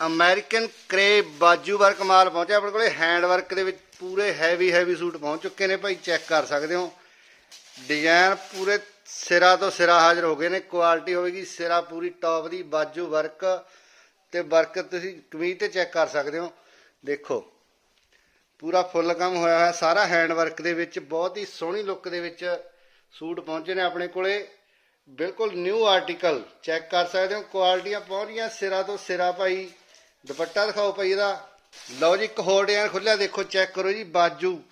American crepe ਬਾਜੂ work ਮਾਲ ਪਹੁੰਚਿਆ। ਆਪਣੇ ਕੋਲੇ ਹੈਂਡ ਵਰਕ ਦੇ ਵਿੱਚ ਪੂਰੇ ਹੈਵੀ ਹੈਵੀ ਸੂਟ ਪਹੁੰਚ ਚੁੱਕੇ ਨੇ ਭਾਈ। ਚੈੱਕ ਕਰ ਸਕਦੇ ਹੋ। ਡਿਜ਼ਾਈਨ ਪੂਰੇ ਸਿਰਾ ਤੋਂ ਸਿਰਾ ਹਾਜ਼ਰ ਹੋ ਗਏ ਨੇ। ਕੁਆਲਿਟੀ ਹੋਵੇਗੀ ਸਿਰਾ ਪੂਰੀ ਟੌਪ ਦੀ, ਬਾਜੂ ਵਰਕ ਤੇ ਵਰਕ ਤੁਸੀਂ ਕਮੀਜ਼ ਤੇ ਚੈੱਕ ਕਰ ਸਕਦੇ ਹੋ। ਦੇਖੋ, ਪੂਰਾ ਫੁੱਲ ਕੰਮ ਹੋਇਆ ਹੋਇਆ। ਸਾਰਾ ਹੈਂਡ ਵਰਕ ਦੇ ਵਿੱਚ ਬਹੁਤ ਹੀ ਸੋਹਣੀ ਲੁੱਕ ਦੇ ਵਿੱਚ ਸੂਟ ਪਹੁੰਚੇ ਨੇ ਆਪਣੇ ਕੋਲੇ। ਬਿਲਕੁਲ ਨਿਊ ਆਰਟੀਕਲ ਚੈੱਕ ਕਰ ਸਕਦੇ ਹੋ। ਕੁਆਲਿਟੀਆਂ ਪਹੁੰਚੀਆਂ ਸਿਰਾ ਤੋਂ ਸਿਰਾ, ਭਾਈ। ਦੁਪੱਟਾ ਦਿਖਾਓ ਭਾਈ ਇਹਦਾ। ਲਓ ਜੀ, ਇੱਕ ਹੋਰ ਡਿਜ਼ਾਈਨ ਖੁੱਲਿਆ ਦੇਖੋ, ਚੈੱਕ ਕਰੋ ਜੀ, ਬਾਜੂ।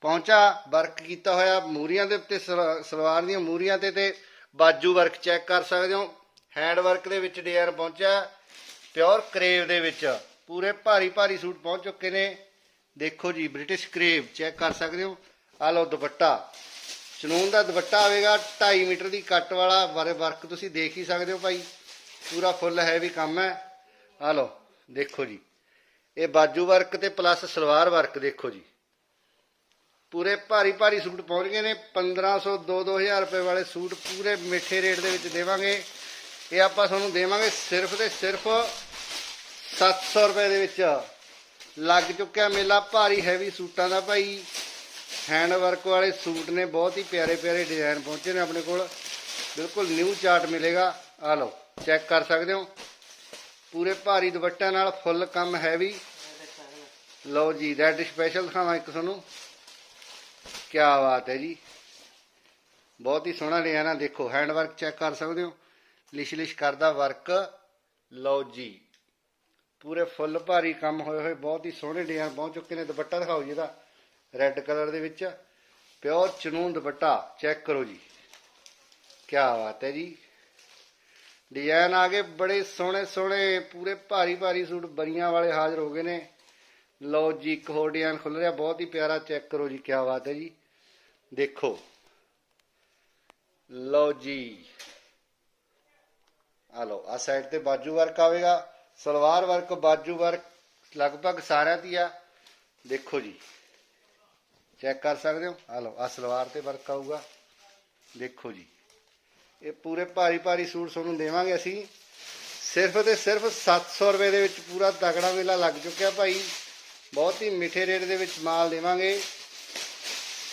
ਪਹੁੰਚਾ ਵਰਕ ਕੀਤਾ ਹੋਇਆ, ਮੂਰੀਆਂ ਦੇ ਉੱਤੇ ਸਲ- ਸਲਵਾਰ ਦੀਆਂ ਮੂਰੀਆਂ ਤੇ ਤੇ ਬਾਜੂ ਵਰਕ ਚੈੱਕ ਕਰ ਸਕਦੇ ਹੋ। ਹੈਂਡ ਵਰਕ ਦੇ ਵਿੱਚ ਡਿਜ਼ਾਈਨ ਪਹੁੰਚਿਆ, ਪਿਓਰ ਕਰੇਵ ਦੇ ਵਿੱਚ। ਪੂਰੇ ਭਾਰੀ ਭਾਰੀ ਸੂਟ ਪਹੁੰਚ ਚੁੱਕੇ ਨੇ। ਦੇਖੋ ਜੀ, ਬ੍ਰਿਟਿਸ਼ ਕਰੇਵ, ਚੈੱਕ ਕਰ ਸਕਦੇ ਹੋ। ਆ ਲਓ ਦੁਪੱਟਾ। ਚਨੂਨ ਦਾ ਦੁਪੱਟਾ ਆਵੇਗਾ 2.5 ਮੀਟਰ ਦੀ ਕੱਟ ਵਾਲਾ, ਬਾਰੇ ਵਰਕ ਤੁਸੀਂ ਦੇਖ ਹੀ ਸਕਦੇ ਹੋ ਭਾਈ। ਪੂਰਾ ਫੁੱਲ ਹੈਵੀ ਕੰਮ ਹੈ। ਆ ਲਓ। ਦੇਖੋ ਜੀ। ਇਹ ਬਾਜੂ ਵਰਕ ਤੇ ਪਲੱਸ ਸਲਵਾਰ ਵਰਕ ਦੇਖੋ ਜੀ। ਪੂਰੇ ਭਾਰੀ ਭਾਰੀ ਸੂਟ ਪਹੁੰਚ ਗਏ ਨੇ। 1500 2-2000 ਰੁਪਏ ਵਾਲੇ ਸੂਟ ਪੂਰੇ ਮਿੱਠੇ ਰੇਟ ਦੇ ਵਿੱਚ ਦੇਵਾਂਗੇ। ਇਹ ਆਪਾਂ ਤੁਹਾਨੂੰ ਦੇਵਾਂਗੇ ਸਿਰਫ ਤੇ ਸਿਰਫ 700 ਰੁਪਏ ਦੇ ਵਿੱਚ। ਲੱਗ ਚੁੱਕਿਆ ਮੇਲਾ ਭਾਰੀ ਹੈਵੀ ਸੂਟਾਂ ਦਾ ਭਾਈ। ਹੈਂਡ ਵਰਕ ਵਾਲੇ ਸੂਟ ਨੇ, ਬਹੁਤ ਹੀ ਪਿਆਰੇ ਪਿਆਰੇ ਡਿਜ਼ਾਈਨ ਪਹੁੰਚੇ ਨੇ ਆਪਣੇ ਕੋਲ। ਬਿਲਕੁਲ ਨਿਊ ਚਾਰਟ ਮਿਲੇਗਾ। ਆ ਲਓ ਚੈੱਕ ਕਰ ਸਕਦੇ ਹੋ। ਪੂਰੇ ਭਾਰੀ ਦੁਪੱਟਿਆਂ ਨਾਲ ਫੁੱਲ ਕੰਮ ਹੈਵੀ। ਲਓ ਜੀ ਰੈੱਡ ਸਪੈਸ਼ਲ ਦਿਖਾਵਾਂ ਇੱਕ ਤੁਹਾਨੂੰ। ਕੀ ਬਾਤ ਹੈ ਜੀ। ਬਹੁਤ ਹੀ ਸੋਹਣਾ ਡਿਜ਼ਾਈਨ ਆ, ਦੇਖੋ ਹੈਂਡ ਵਰਕ ਚੈੱਕ ਕਰ ਸਕਦੇ ਹੋ। ਲਿਸ਼ ਲਿਸ਼ ਕਰਦਾ ਵਰਕ ਲਓ ਜੀ, ਪੂਰੇ ਫੁੱਲ ਭਾਰੀ ਕੰਮ ਹੋਏ ਹੋਏ, ਬਹੁਤ ਹੀ ਸੋਹਣੇ ਡਿਜ਼ਾਈਨ ਪਹੁੰਚ ਚੁੱਕੇ ਨੇ ਦੁਪੱਟਾ ਦਿਖਾਓ ਜੀ ਇਹਦਾ ਰੈੱਡ ਕਲਰ ਦੇ ਵਿੱਚ। ਪਿਓਰ ਚਨੂਨ ਦੁਪੱਟਾ ਚੈੱਕ ਕਰੋ ਜੀ। ਕੀ ਬਾਤ ਹੈ ਜੀ। ਡਿਜ਼ਾਈਨ ਆ ਗਏ, ਬੜੇ ਸੋਹਣੇ ਸੋਹਣੇ, ਪੂਰੇ ਭਾਰੀ ਭਾਰੀ ਸੂਟ ਬਰੀਆਂ ਵਾਲੇ ਹਾਜ਼ਰ ਹੋ ਗਏ ਨੇ। ਲਓ ਜੀ, ਇੱਕ ਹੋਰ ਡਿਜ਼ਾਈਨ ਖੁੱਲ ਰਿਹਾ, ਬਹੁਤ ਹੀ ਪਿਆਰਾ, ਚੈੱਕ ਕਰੋ ਜੀ ਕੀ ਬਾਤ ਹੈ ਜੀ। ਦੇਖੋ। ਲਓ ਜੀ। ਆ ਲਓ ਆ ਸਾਈਡ ਤੇ ਬਾਜੂ ਵਰਕ ਆਵੇਗਾ, ਸਲਵਾਰ ਵਰਕ ਬਾਜੂ ਵਰਕ ਲਗਭਗ ਸਾਰਿਆਂ ਦੀ ਆ। ਦੇਖੋ ਜੀ। ਚੈੱਕ ਕਰ ਸਕਦੇ ਹੋ? ਆ ਲਓ ਆ ਸਲਵਾਰ ਤੇ ਵਰਕ ਆਊਗਾ। ਦੇਖੋ ਜੀ। ਇਹ ਪੂਰੇ ਭਾਰੀ ਭਾਰੀ ਸੂਟ ਤੁਹਾਨੂੰ ਦੇਵਾਂਗੇ ਅਸੀਂ। ਸਿਰਫ ਤੇ ਸਿਰਫ 700 ਰੁਪਏ ਦੇ ਵਿੱਚ ਪੂਰਾ ਤਗੜਾ ਮੇਲਾ ਲੱਗ ਚੁੱਕਿਆ ਭਾਈ। ਬਹੁਤ ਹੀ ਮਿੱਠੇ ਰੇਟ ਦੇ ਵਿੱਚ ਮਾਲ ਦੇਵਾਂਗੇ।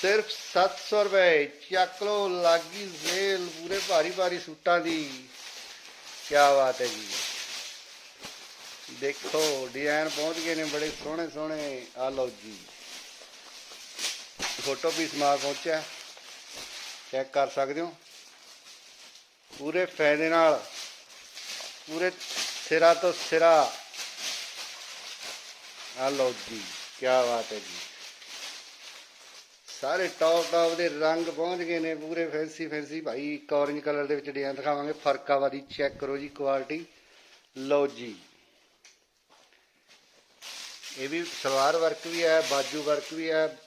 ਸਿਰਫ 700 ਰੁਪਏ। ਚੱਕ ਲੋ ਲਾਗੀ ਸੇਲ ਪੂਰੇ ਭਾਰੀ ਭਾਰੀ ਸੂਟਾਂ ਦੀ। ਕੀ ਬਾਤ ਹੈ ਜੀ। ਦੇਖੋ, ਡਿਜ਼ਾਈਨ ਪਹੁੰਚ ਗਏ ਨੇ ਬੜੇ ਸੋਹਣੇ ਸੋਹਣੇ। ਆ ਲਓ ਜੀ। ਫੋਟੋ ਵੀ ਮਾਲ ਪਹੁੰਚਿਆ। ਚੈੱਕ ਕਰ ਸਕਦੇ ਹੋ। ਪੂਰੇ ਫਾਇਦੇ ਨਾਲ, ਪੂਰੇ ਸਿਰਾ ਤੋਂ ਸਿਰਾ। ਆ ਲਓ ਜੀ ਕੀ ਬਾਤ ਹੈ ਜੀ। ਸਾਰੇ ਟੌਪ ਟੌਪ ਦੇ ਰੰਗ ਪਹੁੰਚ ਗਏ ਨੇ ਪੂਰੇ ਫੈਂਸੀ ਫੈਂਸੀ ਭਾਈ, ਇੱਕ orange ਕਲਰ ਦੇ ਵਿੱਚ ਡਿਜ਼ਾਈਨ ਦਿਖਾਵਾਂਗੇ। ਫਰਕਾ ਵਾਲੀ ਚੈੱਕ ਕਰੋ ਜੀ ਕੁਆਲਿਟੀ ਲਓ ਜੀ। ਇਹ ਵੀ ਸਲਵਾਰ ਵਰਕ ਵੀ ਹੈ, ਬਾਜੂ ਵਰਕ ਵੀ ਹੈ।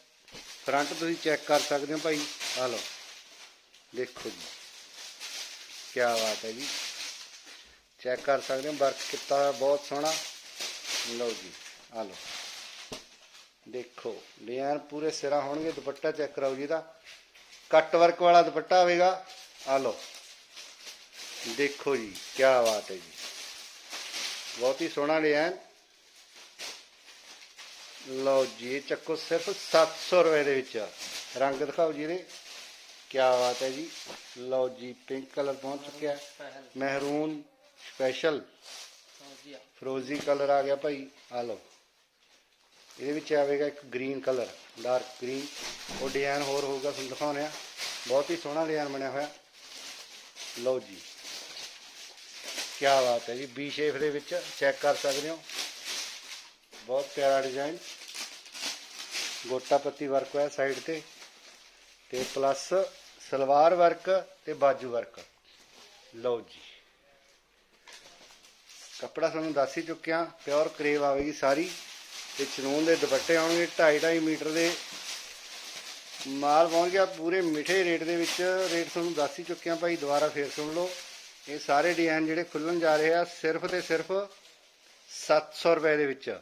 ਫਰੰਟ ਤੁਸੀਂ ਚੈੱਕ ਕਰ ਸਕਦੇ ਹੋ ਭਾਈ। ਆ ਲਓ। ਦੇਖੋ ਜੀ। ਕੀ ਬਾਤ ਹੈ ਜੀ। ਚੈੱਕ ਕਰ ਸਕਦੇ ਹੋ ਵਰਕ ਕੀਤਾ ਹੋਇਆ, ਬਹੁਤ ਸੋਹਣਾ। ਲਓ ਜੀ, ਆ ਲਓ। ਦੇਖੋ ਡਿਜ਼ਾਈਨ ਪੂਰੇ ਸਿਰਾ ਹੋਣਗੇ, ਦੁਪੱਟਾ ਚੈੱਕ ਕਰਾਓ ਜੀ ਦਾ। ਕੱਟ ਵਰਕ ਵਾਲਾ ਦੁਪੱਟਾ ਆਵੇਗਾ ਆ ਲਓ। ਦੇਖੋ ਜੀ ਕੀ ਬਾਤ ਹੈ ਜੀ। ਬਹੁਤ ਹੀ ਸੋਹਣਾ ਡਿਜ਼ਾਈਨ ਲਓ ਜੀ, ਇਹ ਚੱਕੋ ਸਿਰਫ 700 ਰੁਪਏ ਦੇ ਵਿੱਚ। ਰੰਗ ਦਿਖਾਓ ਜੀ ਇਹਦੇ। ਕਿਆ ਬਾਤ ਹੈ ਜੀ। ਲਓ ਜੀ ਪਿੰਕ ਕਲਰ ਪਹੁੰਚ ਚੁੱਕਿਆ। ਮਹਿਰੂਨ ਸਪੈਸ਼ਲ ਫਰੋਜ਼ੀ ਕਲਰ ਆ ਗਿਆ ਭਾਈ। ਆ ਲਓ। ਇਹਦੇ ਵਿੱਚ ਆਵੇਗਾ ਇੱਕ ਗ੍ਰੀਨ ਕਲਰ ਡਾਰਕ ਗ੍ਰੀਨ ਉਹ ਡਿਜ਼ਾਈਨ ਹੋਰ ਹੋਊਗਾ, ਤੁਹਾਨੂੰ ਦਿਖਾਉਂਦੇ ਆ ਬਹੁਤ ਹੀ ਸੋਹਣਾ ਡਿਜ਼ਾਈਨ ਬਣਿਆ ਹੋਇਆ। ਲਓ ਜੀ। ਕੀ ਬਾਤ ਹੈ ਜੀ। ਬੀ ਸ਼ੇਪ ਦੇ ਵਿੱਚ ਚੈੱਕ ਕਰ ਸਕਦੇ ਹੋ। ਬਹੁਤ ਪਿਆਰਾ ਡਿਜ਼ਾਈਨ ਗੋਟਾ ਪੱਤੀ ਵਰਕ ਹੋਇਆ ਸਾਈਡ ਤੇ। ਤੇ ਪਲੱਸ ਸਲਵਾਰ ਵਰਕ ਤੇ ਬਾਜੂ ਵਰਕ। ਲਓ ਜੀ। ਕੱਪੜਾ ਤੁਹਾਨੂੰ ਦੱਸ ਹੀ ਚੁੱਕਿਆ, ਪਿਓਰ ਕਰੇਵ ਆਵੇਗੀ ਸਾਰੀ ਤੇ ਚਨੂਨ ਦੇ ਦੁਪੱਟੇ ਆਉਣਗੇ 2.5 ਮੀਟਰ ਦੇ ਮਾਲ ਪਹੁੰਚ ਗਿਆ ਪੂਰੇ ਮਿੱਠੇ ਰੇਟ ਦੇ ਵਿੱਚ ਰੇਟ ਤੁਹਾਨੂੰ ਦੱਸ ਹੀ ਚੁੱਕਿਆ ਭਾਈ, ਦੁਬਾਰਾ ਫੇਰ ਸੁਣ ਲਓ। ਇਹ ਸਾਰੇ ਡਿਜ਼ਾਈਨ ਜਿਹੜੇ ਖੁੱਲਣ ਜਾ ਰਹੇ ਆ, ਸਿਰਫ ਤੇ ਸਿਰਫ 700 ਰੁਪਏ ਦੇ ਵਿੱਚ।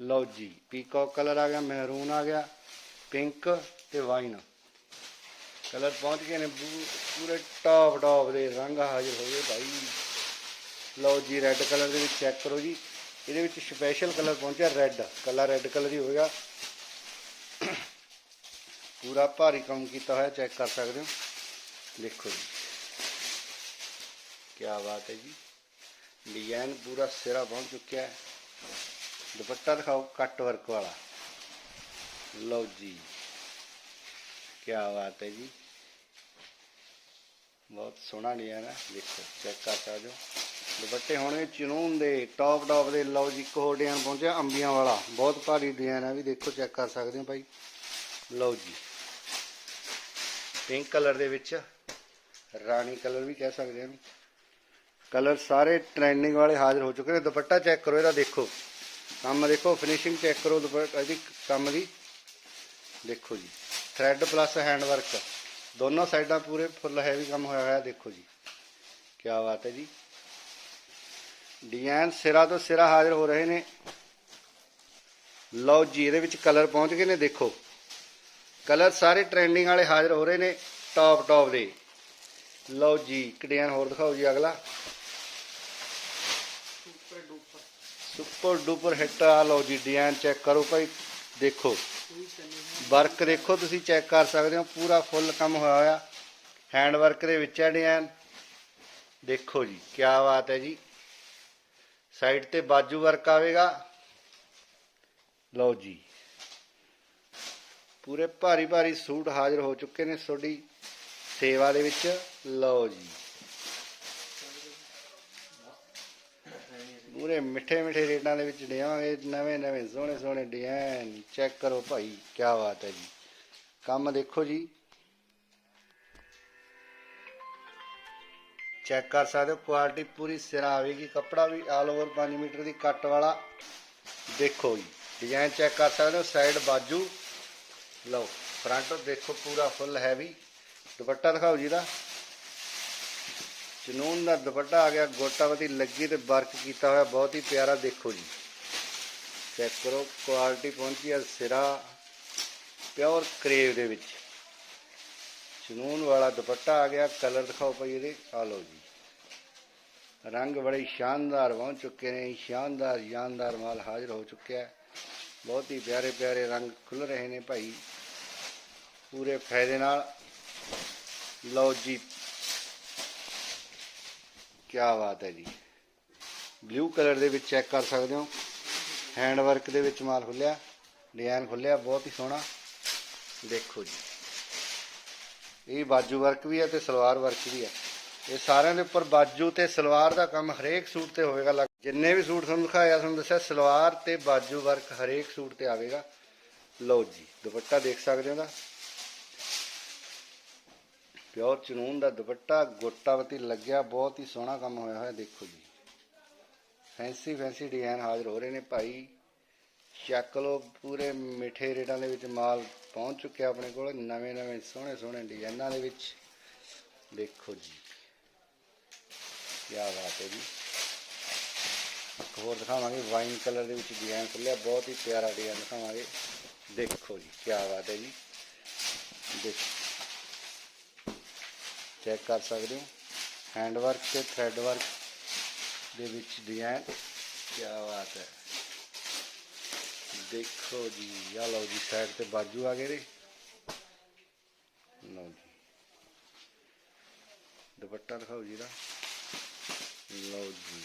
ਲਓ ਜੀ ਪੀਕੌਕ ਕਲਰ ਆ ਗਿਆ ਮਹਿਰੂਨ ਆ ਗਿਆ ਪਿੰਕ ਤੇ ਵਾਈਨ ਕਲਰ ਪਹੁੰਚ ਗਏ ਨੇ ਪੂਰੇ ਟੌਪ ਟੌਪ ਦੇ ਰੰਗ ਹਾਜ਼ਰ ਹੋ ਗਏ ਭਾਈ। ਲਓ ਜੀ ਰੈੱਡ ਕਲਰ ਦੇ ਵਿੱਚ ਚੈੱਕ ਕਰੋ ਜੀ। ਇਹਦੇ ਵਿੱਚ ਸਪੈਸ਼ਲ ਕਲਰ ਪਹੁੰਚਿਆ ਰੈੱਡ ਕੱਲਾ ਰੈੱਡ ਕਲਰ ਹੀ ਹੋਵੇਗਾ ਪੂਰਾ ਭਾਰੀ ਕੰਮ ਕੀਤਾ ਹੋਇਆ ਚੈੱਕ ਕਰ ਸਕਦੇ ਹੋ। ਦੇਖੋ ਜੀ। ਕੀ ਬਾਤ ਹੈ ਜੀ। ਡਿਜ਼ਾਈਨ ਪੂਰਾ ਸਿਰਾ ਪਹੁੰਚ ਚੁੱਕਿਆ ਹੈ। ਦੁਪੱਟਾ ਦਿਖਾਓ ਕੱਟ ਵਰਕ ਵਾਲਾ। ਲਓ ਜੀ। ਕੀ ਬਾਤ ਹੈ ਜੀ। ਬਹੁਤ ਸੋਹਣਾ ਡਿਜ਼ਾਈਨ ਹੈ ਦੇਖੋ ਚੈੱਕ ਕਰ ਸਕਦੇ ਹੋ। ਦੁਪੱਟੇ ਹੋਣਗੇ ਚਨੂਨ ਦੇ ਟੌਪ ਟੌਪ ਦੇ, ਲਓ ਜੀ ਇੱਕ ਹੋਰ ਡਿਜ਼ਾਈਨ ਪਹੁੰਚਿਆ ਅੰਬੀਆਂ ਵਾਲਾ। ਬਹੁਤ ਭਾਰੀ ਡਿਜ਼ਾਈਨ ਹੈ ਵੀ, ਦੇਖੋ ਚੈੱਕ ਕਰ ਸਕਦੇ ਹੋ ਭਾਈ। ਲਓ ਜੀ ਪਿੰਕ ਕਲਰ ਦੇ ਵਿੱਚ ਰਾਣੀ ਕਲਰ ਵੀ ਕਹਿ ਸਕਦੇ ਹਾਂ ਕਲਰ ਸਾਰੇ ਟ੍ਰੈਂਡਿੰਗ ਵਾਲੇ ਹਾਜ਼ਰ ਹੋ ਚੁੱਕੇ ਨੇ। ਦੁਪੱਟਾ ਚੈੱਕ ਕਰੋ, ਇਹਦਾ ਦੇਖੋ। ਕੰਮ ਦੇਖੋ ਫਿਨਿਸ਼ਿੰਗ ਚੈੱਕ ਕਰੋ ਦੁਪੱਟਾ, ਇਹਦੀ ਕੰਮ ਦੀ। ਦੇਖੋ ਜੀ ਥ੍ਰੈਡ ਪਲੱਸ ਹੈਂਡ ਵਰਕ ਦੋਨੋਂ ਸਾਈਡਾਂ ਪੂਰੇ ਫੁੱਲ ਹੈਵੀ ਕੰਮ ਹੋਇਆ ਹੋਇਆ ਦੇਖੋ ਜੀ। ਕੀ ਬਾਤ ਹੈ ਜੀ। ਡਿਜ਼ਾਈਨ ਸਿਰਾ ਤੋਂ ਸਿਰਾ ਹਾਜ਼ਰ ਹੋ ਰਹੇ ਨੇ। ਲਓ ਜੀ ਇਹਦੇ ਵਿੱਚ ਕਲਰ ਪਹੁੰਚ ਗਏ ਨੇ ਦੇਖੋ। ਕਲਰ ਸਾਰੇ ਟ੍ਰੈਂਡਿੰਗ ਵਾਲੇ ਹਾਜ਼ਰ ਹੋ ਰਹੇ ਨੇ ਟੌਪ ਟੌਪ ਦੇ। ਲਓ ਜੀ ਇੱਕ ਡਿਜ਼ਾਈਨ ਹੋਰ ਦਿਖਾਓ ਜੀ ਅਗਲਾ। Super duper super duper hit ਆ ਲਓ ਜੀ ਡਿਜ਼ਾਈਨ ਚੈੱਕ ਕਰੋ ਭਾਈ। ਦੇਖੋ। ਵਰਕ ਦੇਖੋ, ਤੁਸੀਂ ਚੈੱਕ ਕਰ ਸਕਦੇ ਹੋ, ਪੂਰਾ ਫੁੱਲ ਕੰਮ ਹੋਇਆ ਹੋਇਆ। ਹੈਂਡ ਵਰਕ ਦੇ ਵਿੱਚ ਹੈ ਡਿਜ਼ਾਈਨ ਦੇਖੋ ਜੀ ਕੀ ਬਾਤ ਹੈ ਜੀ। ਸਾਈਡ ਤੇ ਬਾਜੂ ਵਰਕ ਆਵੇਗਾ। ਲਓ ਜੀ। ਪੂਰੇ ਭਾਰੀ ਭਾਰੀ ਸੂਟ ਹਾਜ਼ਰ ਹੋ ਚੁੱਕੇ ਨੇ ਤੁਹਾਡੀ ਸੇਵਾ ਦੇ ਵਿੱਚ। ਲਓ ਜੀ। ਪੂਰੇ ਮਿੱਠੇ ਮਿੱਠੇ ਰੇਟਾਂ ਦੇ ਵਿੱਚ ਦੇਵਾਂਗੇ ਨਵੇਂ ਨਵੇਂ, ਸੋਹਣੇ ਸੋਹਣੇ ਡਿਜ਼ਾਈਨ ਚੈੱਕ ਕਰੋ ਭਾਈ ਕੀ ਬਾਤ ਹੈ ਜੀ। ਕੰਮ ਦੇਖੋ ਜੀ। ਚੈੱਕ ਕਰ ਸਕਦੇ ਹੋ ਕੁਆਲਿਟੀ ਪੂਰੀ ਸਿਰਾ ਆਵੇਗੀ, ਕੱਪੜਾ ਵੀ ਆਲ ਓਵਰ 5 ਮੀਟਰ ਦੀ ਕੱਟ ਵਾਲਾ। ਦੇਖੋ ਜੀ ਡਿਜ਼ਾਈਨ ਚੈੱਕ ਕਰ ਸਕਦੇ ਹੋ ਸਾਈਡ ਬਾਜੂ। ਲਓ ਫਰੰਟ ਦੇਖੋ ਪੂਰਾ ਫੁੱਲ ਹੈਵੀ ਦੁਪੱਟਾ ਦਿਖਾਓ ਜੀ ਦਾ। ਚਨੂਨ ਦਾ ਦੁਪੱਟਾ ਆ ਗਿਆ, ਗੋਟਾਵਤੀ ਲੱਗੀ ਤੇ ਵਰਕ ਕੀਤਾ ਹੋਇਆ, ਬਹੁਤ ਹੀ ਪਿਆਰਾ ਦੇਖੋ ਜੀ। ਚੈੱਕ ਕਰੋ ਕੁਆਲਿਟੀ ਪਹੁੰਚੀ ਆ ਸਿਰਾ ਪਿਓਰ ਕਰੇਵ ਦੇ ਵਿੱਚ। ਚਨੂਨ ਵਾਲਾ ਦੁਪੱਟਾ ਆ ਗਿਆ ਕਲਰ ਦਿਖਾਓ ਭਾਈ ਇਹਦੇ, ਆ ਲਓ ਜੀ। ਰੰਗ ਬੜੇ ਸ਼ਾਨਦਾਰ ਪਹੁੰਚ ਚੁੱਕੇ ਨੇ, ਸ਼ਾਨਦਾਰ ਸ਼ਾਨਦਾਰ ਮਾਲ ਹਾਜ਼ਰ ਹੋ ਚੁੱਕਿਆ ਹੈ। ਬਹੁਤ ਹੀ ਪਿਆਰੇ ਪਿਆਰੇ ਰੰਗ ਖੁੱਲ ਰਹੇ ਨੇ ਭਾਈ। ਪੂਰੇ ਫਾਇਦੇ ਨਾਲ। ਲਓ ਜੀ ਕੀ ਬਾਤ ਹੈ ਜੀ। ਬਲੂ ਕਲਰ ਦੇ ਵਿੱਚ ਚੈੱਕ ਕਰ ਸਕਦੇ ਹੋ। ਹੈਂਡ ਵਰਕ ਦੇ ਵਿੱਚ ਮਾਲ ਖੁੱਲਿਆ। ਡਿਜ਼ਾਈਨ ਖੁੱਲਿਆ। ਬਹੁਤ ਹੀ ਸੋਹਣਾ। ਦੇਖੋ ਜੀ। ਇਹ ਬਾਜੂ ਵਰਕ ਵੀ ਹੈ ਤੇ ਸਲਵਾਰ ਵਰਕ ਵੀ ਹੈ। ਇਹ ਸਾਰਿਆਂ ਦੇ ਉੱਪਰ ਬਾਜੂ ਤੇ ਸਲਵਾਰ ਦਾ ਕੰਮ ਹਰੇਕ ਸੂਟ ਤੇ ਹੋਵੇਗਾ। ਲੱਗ- ਜਿੰਨੇ ਵੀ ਸੂਟ ਤੁਹਾਨੂੰ ਦਿਖਾਇਆ, ਤੁਹਾਨੂੰ ਦੱਸਿਆ, ਸਲਵਾਰ ਤੇ ਬਾਜੂ ਵਰਕ ਹਰੇਕ ਸੂਟ ਤੇ ਆਵੇਗਾ। ਲਓ ਜੀ, ਦੁਪੱਟਾ ਦੇਖ ਸਕਦੇ ਹੋ ਦਾ। ਪਿਓਰ ਚਨੂਨ ਦਾ ਦੁਪੱਟਾ ਗੋਟਾਵਤੀ ਲੱਗਿਆ, ਬਹੁਤ ਹੀ ਸੋਹਣਾ ਕੰਮ ਹੋਇਆ ਹੋਇਆ, ਦੇਖੋ ਜੀ। ਫੈਂਸੀ ਫੈਂਸੀ ਡਿਜ਼ਾਈਨ ਹਾਜ਼ਰ ਹੋ ਰਹੇ ਨੇ ਭਾਈ। ਚੱਕ ਲੋ ਪੂਰੇ ਮਿੱਠੇ ਰੇਟਾਂ ਦੇ ਵਿੱਚ ਮਾਲ ਪਹੁੰਚ ਚੁੱਕਿਆ ਆਪਣੇ ਕੋਲ, ਨਵੇਂ ਨਵੇਂ, ਸੋਹਣੇ ਸੋਹਣੇ ਡਿਜ਼ਾਈਨਾਂ ਦੇ ਵਿੱਚ। ਦੇਖੋ ਜੀ ਕੀ ਬਾਤ ਹੈ ਜੀ। ਇੱਕ ਹੋਰ ਦਿਖਾਵਾਂਗੇ ਵਾਈਨ ਕਲਰ ਦੇ ਵਿੱਚ ਡਿਜ਼ਾਈਨ ਖੁੱਲਿਆ, ਬਹੁਤ ਹੀ ਪਿਆਰਾ ਡਿਜ਼ਾਈਨ ਦਿਖਾਵਾਂਗੇ। ਦੇਖੋ ਜੀ ਕੀ ਬਾਤ ਹੈ ਜੀ। ਦੇਖੋ। ਚੈੱਕ ਕਰ ਸਕਦੇ ਹੋ। ਹੈਂਡ ਵਰਕ ਤੇ ਥ੍ਰੈਡ ਵਰਕ ਦੇ ਵਿੱਚ ਡਿਜ਼ਾਈਨ ਕੀ ਬਾਤ ਹੈ। ਦੇਖੋ ਜੀ ਆ ਲਓ ਜੀ ਸਾਈਡ ਤੇ ਬਾਜੂ ਆ ਗਏ ਨੇ। ਲਓ ਜੀ। ਦੁਪੱਟਾ ਦਿਖਾਓ ਜੀ ਦਾ ਲਓ ਜੀ।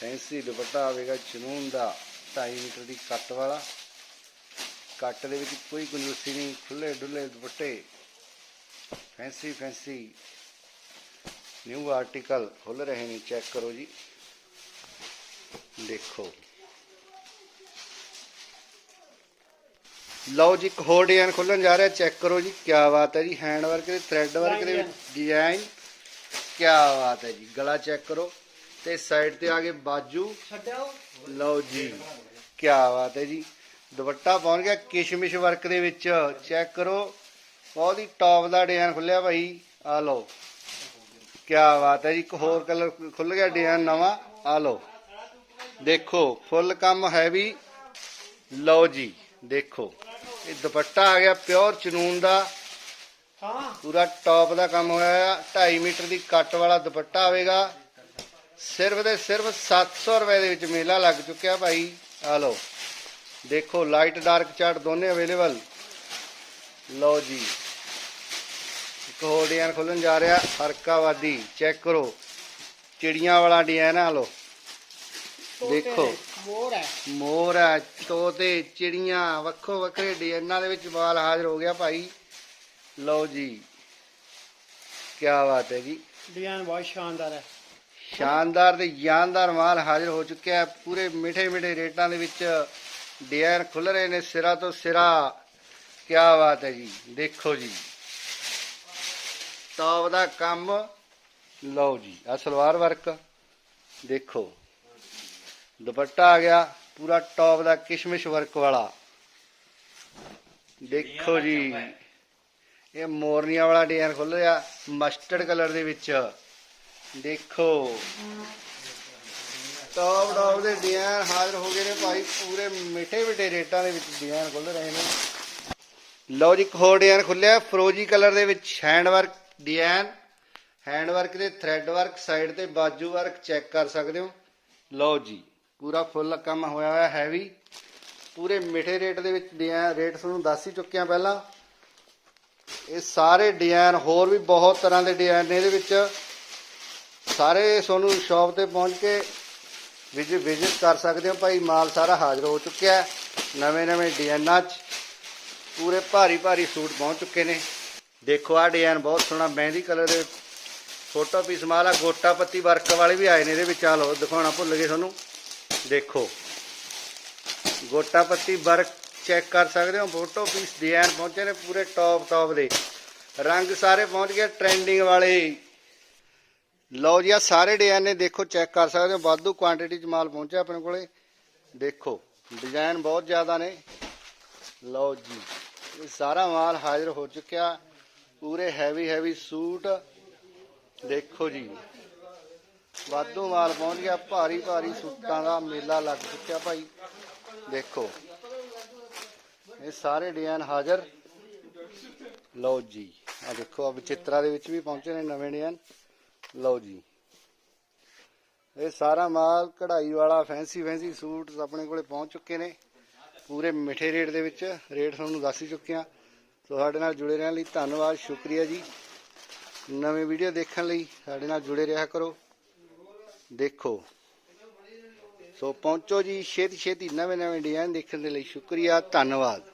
ਫੈਂਸੀ ਦੁਪੱਟਾ ਆਵੇਗਾ ਚਨੂਨ ਦਾ 2.5 ਮੀਟਰ ਦੀ ਕੱਟ ਵਾਲਾ। ਕੱਟ ਦੇ ਵਿੱਚ ਕੋਈ ਕੰਜੂਸੀ ਨਹੀਂ ਖੁੱਲੇ ਡੁੱਲੇ ਦੁਪੱਟੇ। ਫੈਂਸੀ ਫੈਂਸੀ ਨਿਊ ਆਰਟੀਕਲ ਖੁੱਲ ਰਹੇ ਨੇ ਚੈੱਕ ਕਰੋ ਜੀ। ਦੇਖੋ। ਲਓ ਜੀ ਡਿਜ਼ਾਈਨ ਖੁੱਲਣ ਜਾ ਰਿਹਾ ਚੈੱਕ ਕਰੋ ਜੀ ਕੀ ਬਾਤ ਹੈ ਜੀ। ਹੈਂਡ ਵਰਕ ਤੇ ਥ੍ਰੈਡ ਵਰਕ ਦੇ ਵਿੱਚ ਡਿਜ਼ਾਈਨ ਕੀ ਬਾਤ ਹੈ ਜੀ। ਗਲਾ ਚੈੱਕ ਕਰੋ ਤੇ ਸਾਈਡ ਤੇ ਆ ਗਏ ਬਾਜੂ। ਛੱਡਿਓ ਲਓ ਜੀ ਕੀ ਬਾਤ ਹੈ ਜੀ। ਦੁਪੱਟਾ ਪਹੁੰਚ ਗਿਆ ਕਿਸ਼ਮਿਸ਼ ਵਰਕ ਦੇ ਵਿੱਚ। ਚੈੱਕ ਕਰੋ। ਬਹੁਤ ਹੀ ਟੌਪ ਦਾ ਡਿਜ਼ਾਈਨ ਖੁੱਲਿਆ ਭਾਈ। ਆ ਲਓ। ਕੀ ਬਾਤ ਹੈ ਜੀ ਇੱਕ ਹੋਰ ਕਲਰ ਖੁੱਲ ਗਿਆ ਡਿਜ਼ਾਈਨ ਨਵਾਂ। ਆ ਲਓ। ਦੇਖੋ ਫੁੱਲ ਕੰਮ ਹੈਵੀ ਲਓ ਜੀ ਦੇਖੋ। ਇਹ ਦੁਪੱਟਾ ਆ ਗਿਆ ਪਿਓਰ ਚਨੂਨ ਦਾ। ਹਾਂ। ਪੂਰਾ ਟੌਪ ਦਾ ਕੰਮ ਹੋਇਆ ਆ। 2.5 ਮੀਟਰ ਦੀ ਕੱਟ ਵਾਲਾ ਦੁਪੱਟਾ ਆਵੇਗਾ। ਸਿਰਫ ਤੇ ਸਿਰਫ 700 ਰੁਪਏ ਦੇ ਵਿੱਚ ਮੇਲਾ ਲੱਗ ਚੁੱਕਿਆ ਭਾਈ। ਆ ਲਓ। ਦੇਖੋ ਲਾਈਟ ਡਾਰਕ ਚਾਰਟ ਦੋਨੇ ਅਵੇਲੇਬਲ ਲਓ ਜੀ। ਇੱਕ ਹੋਰ ਡਿਜ਼ਾਈਨ ਖੋਲਣ ਜਾ ਰਿਹਾ ਹਰਕਾਵਾਦੀ ਚੈੱਕ ਕਰੋ। ਚਿੜੀਆਂ ਵਾਲਾ ਡਿਜ਼ਾਈਨ ਆ ਲਓ। ਦੇਖੋ। ਮੋਰ ਹੈ। ਮੋਰ ਹੈ ਤੋਤੇ ਚਿੜੀਆਂ ਵੱਖੋ ਵੱਖਰੇ ਡਿਜ਼ਾਈਨਾਂ ਦੇ ਵਿੱਚ ਮਾਲ ਹਾਜ਼ਰ ਹੋ ਗਿਆ ਭਾਈ। ਲਓ ਜੀ। ਕੀ ਬਾਤ ਹੈ ਜੀ। ਡਿਜ਼ਾਈਨ ਬਹੁਤ ਸ਼ਾਨਦਾਰ ਹੈ। ਸ਼ਾਨਦਾਰ ਤੇ ਜਾਨਦਾਰ ਮਾਲ ਹਾਜ਼ਰ ਹੋ ਚੁੱਕਿਆ ਹੈ। ਪੂਰੇ ਮਿੱਠੇ ਮਿੱਠੇ ਰੇਟਾਂ ਦੇ ਵਿੱਚ ਡਿਜ਼ਾਈਨ ਖੁੱਲ ਰਹੇ ਨੇ ਸਿਰਾ ਤੋਂ ਸਿਰਾ। ਕੀ ਬਾਤ ਹੈ ਜੀ, ਦੇਖੋ ਜੀ। ਟੌਪ ਦਾ ਕੰਮ, ਲਓ ਜੀ ਆ ਸਲਵਾਰ ਵਰਕ, ਦੇਖੋ। ਦੁਪੱਟਾ ਆ ਗਿਆ, ਪੂਰਾ ਟੌਪ ਦਾ ਕਿਸ਼ਮਿਸ਼ ਵਰਕ ਵਾਲਾ। ਦੇਖੋ ਜੀ, ਇਹ ਮੋਰਨੀਆਂ ਵਾਲਾ ਡਿਜ਼ਾਈਨ ਖੁੱਲ ਰਿਹਾ, ਮਸਟਰਡ ਕਲਰ ਦੇ ਵਿੱਚ। ਦੇਖੋ। ਟੌਪ ਟੌਪ ਦੇ ਡਿਜ਼ਾਈਨ ਹਾਜ਼ਰ ਹੋ ਗਏ ਨੇ ਭਾਈ, ਪੂਰੇ ਮਿੱਠੇ ਮਿੱਠੇ ਰੇਟਾਂ ਦੇ ਵਿੱਚ ਡਿਜ਼ਾਈਨ ਖੁੱਲ ਰਹੇ ਨੇ। ਲਓ ਜੀ, ਇੱਕ ਹੋਰ ਡਿਜ਼ਾਈਨ ਖੁੱਲਿਆ ਫਰੋਜੀ ਕਲਰ ਦੇ ਵਿੱਚ hand work design. Hand work ਦੇ ਥ੍ਰੈਡ ਵਰਕ ਸਾਈਡ ਤੇ ਬਾਜੂ ਵਰਕ ਚੈੱਕ ਕਰ ਸਕਦੇ ਹੋ। ਲਓ ਜੀ, ਪੂਰਾ ਫੁੱਲ ਕੰਮ ਹੋਇਆ ਹੋਇਆ ਹੈਵੀ ਪੂਰੇ ਮਿੱਠੇ ਰੇਟ ਦੇ ਵਿੱਚ ਡਿਜ਼ਾਈਨ ਰੇਟ ਤੁਹਾਨੂੰ ਦੱਸ ਹੀ ਚੁੱਕਿਆ ਪਹਿਲਾਂ। ਇਹ ਸਾਰੇ ਡਿਜ਼ਾਈਨ ਹੋਰ ਵੀ ਬਹੁਤ ਤਰ੍ਹਾਂ ਦੇ ਡਿਜ਼ਾਈਨ ਨੇ ਇਹਦੇ ਵਿੱਚ। ਸਾਰੇ ਤੁਹਾਨੂੰ ਸ਼ਾਪ ਤੇ ਪਹੁੰਚ ਕੇ ਵਿਜ਼ਿਟ ਵਿਜ਼ਿਟ ਕਰ ਸਕਦੇ ਹੋ। ਭਾਈ, ਮਾਲ ਸਾਰਾ ਹਾਜ਼ਰ ਹੋ ਚੁੱਕਿਆ ਨਵੇਂ ਨਵੇਂ ਡਿਜ਼ਾਈਨਾਂ 'ਚ ਪੂਰੇ ਭਾਰੀ ਭਾਰੀ ਸੂਟ ਪਹੁੰਚ ਚੁੱਕੇ ਨੇ। ਦੇਖੋ ਆਹ ਡਿਜ਼ਾਈਨ ਬਹੁਤ ਸੋਹਣਾ, ਮਹਿੰਦੀ ਕਲਰ ਦੇ ਫੋਟੋ ਪੀਸ ਮਾਲ ਆ, ਗੋਟਾ ਪੱਤੀ ਵਰਕ ਵਾਲੇ ਵੀ ਆਏ ਨੇ ਇਹਦੇ ਵਿੱਚ। ਆ ਲਓ, ਦਿਖਾਉਣਾ ਭੁੱਲ ਗਏ ਤੁਹਾਨੂੰ। ਦੇਖੋ, ਗੋਟਾ ਪੱਤੀ ਵਰਕ ਚੈੱਕ ਕਰ ਸਕਦੇ ਹੋ ਫੋਟੋ ਪੀਸ ਡਿਜ਼ਾਈਨ ਪਹੁੰਚੇ ਨੇ ਪੂਰੇ ਟੌਪ ਟੌਪ ਦੇ। ਰੰਗ ਸਾਰੇ ਪਹੁੰਚ ਗਏ ਟ੍ਰੈਂਡਿੰਗ ਵਾਲੇ। ਲਓ ਜੀ ਆ ਸਾਰੇ ਡਿਜ਼ਾਈਨ ਨੇ ਦੇਖੋ ਚੈੱਕ ਕਰ ਸਕਦੇ ਹੋ, ਵਾਧੂ ਕੁਆਂਟੀਟੀ ਚ ਮਾਲ ਪਹੁੰਚਿਆ ਆਪਣੇ ਕੋਲੇ। ਦੇਖੋ ਡਿਜ਼ਾਈਨ ਬਹੁਤ ਜ਼ਿਆਦਾ ਨੇ। ਲਓ ਜੀ। ਇਹ ਸਾਰਾ ਮਾਲ ਹਾਜ਼ਰ ਹੋ ਚੁੱਕਿਆ। ਪੂਰੇ ਹੈਵੀ ਹੈਵੀ ਸੂਟ ਦੇਖੋ ਜੀ। ਵਾਧੂ ਮਾਲ ਪਹੁੰਚ ਗਿਆ। ਭਾਰੀ ਭਾਰੀ ਸੂਟਾਂ ਦਾ ਮੇਲਾ ਲੱਗ ਚੁੱਕਿਆ ਭਾਈ। ਦੇਖੋ। ਇਹ ਸਾਰੇ ਡਿਜ਼ਾਈਨ ਹਾਜ਼ਰ। ਲਓ ਜੀ। ਆ ਦੇਖੋ ਆ ਚਿੱਤਰਾ ਦੇ ਵਿੱਚ ਵੀ ਪਹੁੰਚੇ ਨੇ ਨਵੇਂ ਡਿਜ਼ਾਈਨ। ਲਓ ਜੀ। ਇਹ ਸਾਰਾ ਮਾਲ ਕਢਾਈ ਵਾਲਾ ਫੈਂਸੀ ਫੈਂਸੀ ਸੂਟ ਆਪਣੇ ਕੋਲੇ ਪਹੁੰਚ ਚੁੱਕੇ ਨੇ। ਪੂਰੇ ਮਿੱਠੇ ਰੇਟ ਦੇ ਵਿੱਚ ਰੇਟ ਤੁਹਾਨੂੰ ਦੱਸ ਹੀ ਚੁੱਕੇ ਆ ਸੋ ਸਾਡੇ ਨਾਲ ਜੁੜੇ ਰਹਿਣ ਲਈ ਧੰਨਵਾਦ, ਸ਼ੁਕਰੀਆ ਜੀ। ਨਵੇਂ ਵੀਡੀਓ ਦੇਖਣ ਲਈ ਸਾਡੇ ਨਾਲ ਜੁੜੇ ਰਿਹਾ ਕਰੋ। ਦੇਖੋ। ਸੋ ਪਹੁੰਚੋ ਜੀ ਛੇਤੀ ਛੇਤੀ ਨਵੇਂ ਨਵੇਂ ਡਿਜ਼ਾਈਨ ਦੇਖਣ ਦੇ ਲਈ ਸ਼ੁਕਰੀਆ, ਧੰਨਵਾਦ।